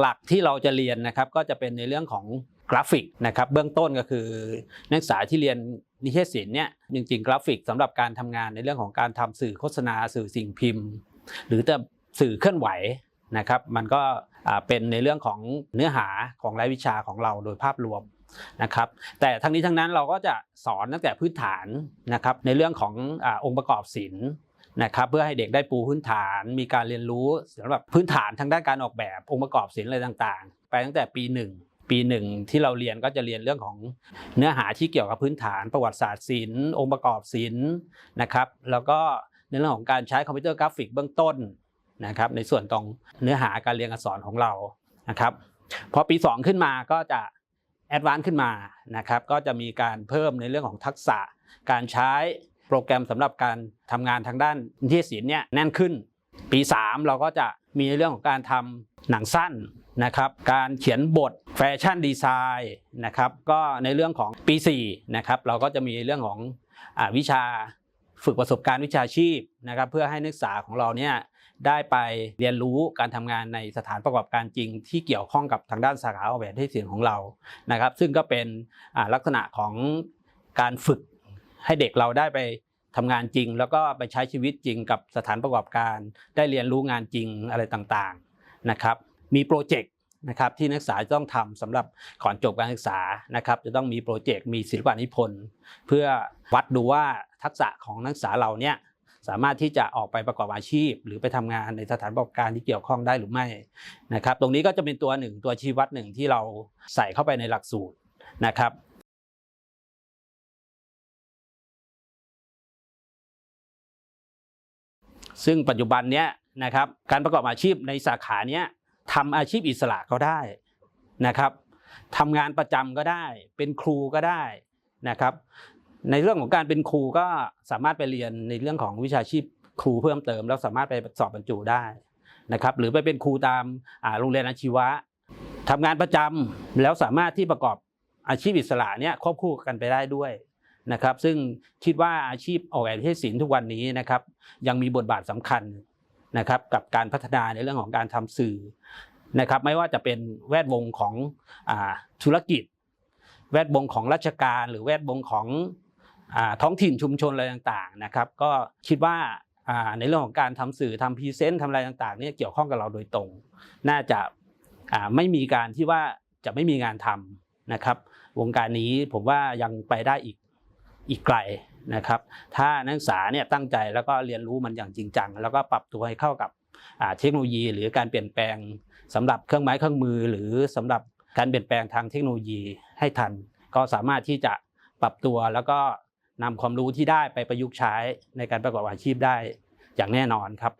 หลักๆที่เราจะเรียนนะครับก็จะเป็นในเรื่องของกราฟิกนะครับเบื้องต้นก็คือนักศึกษาที่เรียนนิเทศศิลป์เนี่ยจริงๆ กราฟิกสำหรับการทำงานในเรื่องของการทำสื่อโฆษณาสื่อสิ่งพิมพ์ หรือแต่สื่อเคลื่อนไหวนะครับมันก็เป็นในเรื่องของเนื้อหาของรายวิชาของเราโดยภาพรวมนะครับแต่ทั้งนี้ทั้งนั้นเราก็จะสอนตั้งแต่พื้นฐานนะครับในเรื่องของอองค์ประกอบศิลป์ นะครับเพื่อให้เด็กได้ปูพื้นฐาน มีการเรียนรู้สำหรับพื้นฐานทางด้านการออกแบบองค์ประกอบศิลป์อะไรต่างๆ ไปตั้งแต่ปีหนึ่งปีหนึ่งที่เราเรียนก็จะเรียนเรื่องของเนื้อหาที่เกี่ยวกับพื้นฐานประวัติศาสตร์ศิลป์องค์ประกอบศิลป์นะครับ แล้วก็ในเรื่องของการใช้คอมพิวเตอร์กราฟิกเบื้องต้นนะครับ ในส่วนตรงเนื้อหาการเรียนการสอนของเรานะครับพอปี 2 ขึ้นมาก็จะแอดวานซ์ขึ้นมานะครับ ก็จะมีการเพิ่มในเรื่องของทักษะการใช้ โปรแกรมสำหรับการทำงานทางด้านนิเทศศิลป์เนี่ยแน่นขึ้น ปี 3 เราก็จะมีในเรื่องของการทำหนังสั้นนะครับ การเขียนบทแฟชั่นดีไซน์นะครับ ก็ในเรื่องของปี4นะครับเราก็จะมีเรื่องของอวิชาฝึกประสบการณ์วิชาชีพนะครับ เพื่อให้นักศึกษาของเราเนี่ยได้ไปเรียนรู้การทำงานในสถานประกอบการจริง ที่เกี่ยวข้องกับทางด้านสาขาออกแบบที่เสียงของเรานะครับ ซึ่งก็เป็นลักษณะของการฝึก ให้เด็กเราได้ไปทำงานจริง แล้วก็ไปใช้ชีวิตจริงกับสถานประกอบการ ได้เรียนรู้งานจริงอะไรต่างๆนะครับ มีโปรเจกต์นะครับที่นักศึกษาต้องทำสำหรับก่อนจบการศึกษานะครับ จะต้องมีโปรเจกต์มีศิลปนิพนธ์ เพื่อวัดดูว่าทักษะของนักศึกษาเราเนี่ยสามารถที่จะออกไปประกอบอาชีพ หรือไปทำงานในสถานประกอบการที่เกี่ยวข้องได้หรือไม่นะครับ ตรงนี้ก็จะเป็นตัวหนึ่งตัวชี้วัดหนึ่งที่เราใส่เข้าไปในหลักสูตรนะครับ ซึ่งปัจจุบันเนี้ยนะครับการประกอบอาชีพในสาขาเนี้ยทำอาชีพอิสระก็ได้นะครับทำงานประจำก็ได้ เป็นครูก็ได้นะครับในเรื่องของการเป็นครูก็สามารถไปเรียนในเรื่องของวิชาชีพครูเพิ่มเติม แล้วสามารถไปสอบบรรจุได้นะครับหรือไปเป็นครูตามโรงเรียนอาชีวะทำงานประจำแล้วสามารถที่ประกอบอาชีพอิสระเนี้ยควบคู่กันไปได้ด้วย นะครับซึ่งคิดว่าอาชีพออกแบบเทศศิลป์ทุกวันนี้นะครับยังมีบทบาทสำคัญนะครับกับการพัฒนาในเรื่องของการทำสื่อนะครับไม่ว่าจะเป็นแวดวงของอธุรกิจ แวดวงของราชการ หรือแวดวงของอท้องถิ่นชุมชนอะไรต่างๆนะครับก็คิดว่าในเรื่องของการทำสื่อทำพรีเซนต์ทำอะไรต่างๆเนี่ยเกี่ยวข้องกับเราโดยตรง น่าจะาไม่มีการที่ว่าจะไม่มีงานทำนะครับ วงการนี้ผมว่ายังไปได้อีก อีกไกลนะครับ ถ้านักศึกษาเนี่ยตั้งใจแล้วก็เรียนรู้มันอย่างจริงจัง แล้วก็ปรับตัวให้เข้ากับเทคโนโลยี หรือการเปลี่ยนแปลงสำหรับเครื่องไม้เครื่องมือ หรือสำหรับการเปลี่ยนแปลงทางเทคโนโลยีให้ทัน ก็สามารถที่จะปรับตัวแล้วก็นำความรู้ที่ได้ไปประยุกต์ใช้ในการประกอบอาชีพได้อย่างแน่นอนครับ